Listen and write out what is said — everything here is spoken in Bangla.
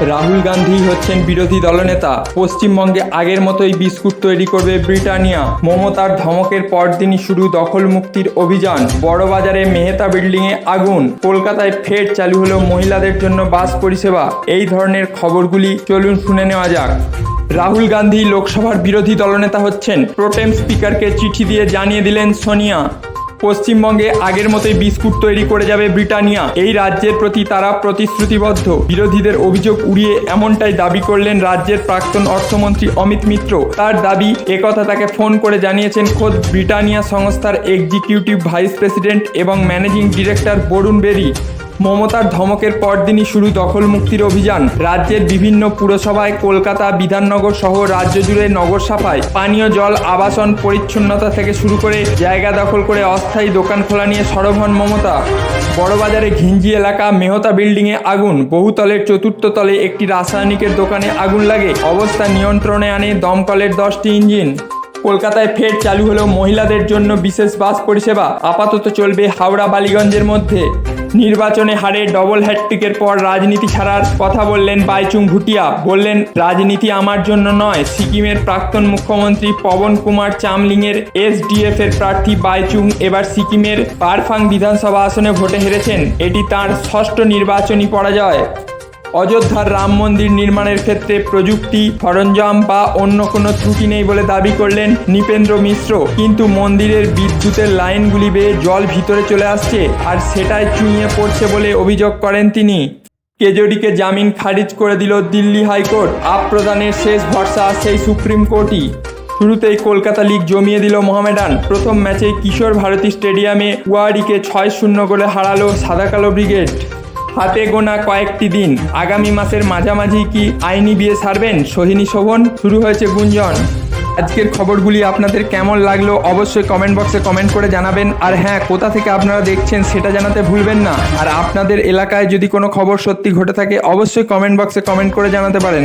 রাহুল গান্ধী হচ্ছেন বিরোধী দলনেতা। পশ্চিমবঙ্গে আগের মতোই বিস্কুট তৈরি করবে ব্রিটানিয়া। মমতার ধমকের পরদিনই শুরু দখল মুক্তির অভিযান। বড়বাজারে মেহতা বিল্ডিংয়ে আগুন। কলকাতায় ফের চালু হলো মহিলাদের জন্য বাস পরিষেবা। এই ধরনের খবরগুলি চলুন শুনে নেওয়া যাক। রাহুল গান্ধী লোকসভার বিরোধী দলনেতা হচ্ছেন। প্রোটেম স্পিকারকে চিঠি দিয়ে জানিয়ে দিলেন সোনিয়া। পশ্চিমবঙ্গে আগের মতোই বিস্কুট তৈরি করে যাবে ব্রিটানিয়া। এই রাজ্যের প্রতি তারা প্রতিশ্রুতিবদ্ধ। বিরোধীদের অভিযোগ উড়িয়ে এমনটাই দাবি করলেন রাজ্যের প্রাক্তন অর্থমন্ত্রী অমিত মিত্র। তার দাবি, একথা তাকে ফোন করে জানিয়েছেন খোদ ব্রিটানিয়া সংস্থার এক্সিকিউটিভ ভাইস প্রেসিডেন্ট এবং ম্যানেজিং ডিরেক্টর বরুণ বেরি। মমতার ধমকের পরদিনই শুরু দখল মুক্তির অভিযান। রাজ্যের বিভিন্ন পুরসভায় কলকাতা বিধাননগর সহ রাজ্য জুড়ে নগর সাফাই, পানীয় জল, আবাসন পরিচ্ছন্নতা থেকে শুরু করে জায়গা দখল করে অস্থায়ী দোকান খোলা নিয়ে সরব হন মমতা। বড়বাজারে ঘিঞ্জি এলাকা, মেহতা বিল্ডিংয়ে আগুন, বহুতলের চতুর্থ তলে একটি রাসায়নিকের দোকানে আগুন লাগে, অবস্থা নিয়ন্ত্রণে আনে দমকলের দশটি ইঞ্জিন। কলকাতায় ফের চালু হলো মহিলাদের জন্য বিশেষ বাস পরিষেবা, আপাতত চলবে হাওড়া বালিগঞ্জের মধ্যে। নির্বাচনে হারে ডবল হ্যাটট্রিকের পর রাজনীতি ছাড়ার কথা বললেন বাইচুং ভুটিয়া। বললেন, রাজনীতি আমার জন্য নয়। সিকিমের প্রাক্তন মুখ্যমন্ত্রী পবন কুমার চামলিংয়ের এসডিএফ এর প্রার্থী বাইচুং এবার সিকিমের পারফাং বিধানসভা আসনে ভোটে হেরেছেন। এটি তার ষষ্ঠ নির্বাচনী পরাজয়। অযোধ্যার রাম মন্দির নির্মাণের ক্ষেত্রে প্রযুক্তি, সরঞ্জাম বা অন্য কোনো ত্রুটি নেই বলে দাবি করলেন নৃপেন্দ্র মিশ্র। কিন্তু মন্দিরের বিদ্যুতের লাইনগুলি বেয়ে জল ভিতরে চলে আসছে আর সেটাই চুঁইয়ে পড়ছে বলে অভিযোগ করেন তিনি। কেজরিকে জামিন খারিজ করে দিল দিল্লি হাইকোর্ট। আপ প্রদানের শেষ ভরসা সেই সুপ্রিম কোর্টই। শুরুতেই কলকাতা লিগ জমিয়ে দিল মোহামেডান। প্রথম ম্যাচে কিশোর ভারতী স্টেডিয়ামে ওয়ারিকে ছয় শূন্য গোলে হারালো সাদা কালো ব্রিগেড। হাতে গোনা কয়েকটি দিন। আগামী মাসের মাঝামাঝি কি আইনি বিয়ে সারবেন? সোহিনী শোভন, শুরু হয়েছে গুঞ্জন। আজকের খবরগুলি আপনাদের কেমন লাগল অবশ্যই কমেন্ট বক্সে কমেন্ট করে জানাবেন। আর হ্যাঁ কোথা থেকে আপনারা দেখছেন সেটা জানাতে ভুলবেন না। আর আপনাদের এলাকায় যদি কোনো খবর সত্যি ঘটে থাকে, অবশ্যই কমেন্ট বক্সে কমেন্ট করে জানাতে পারেন।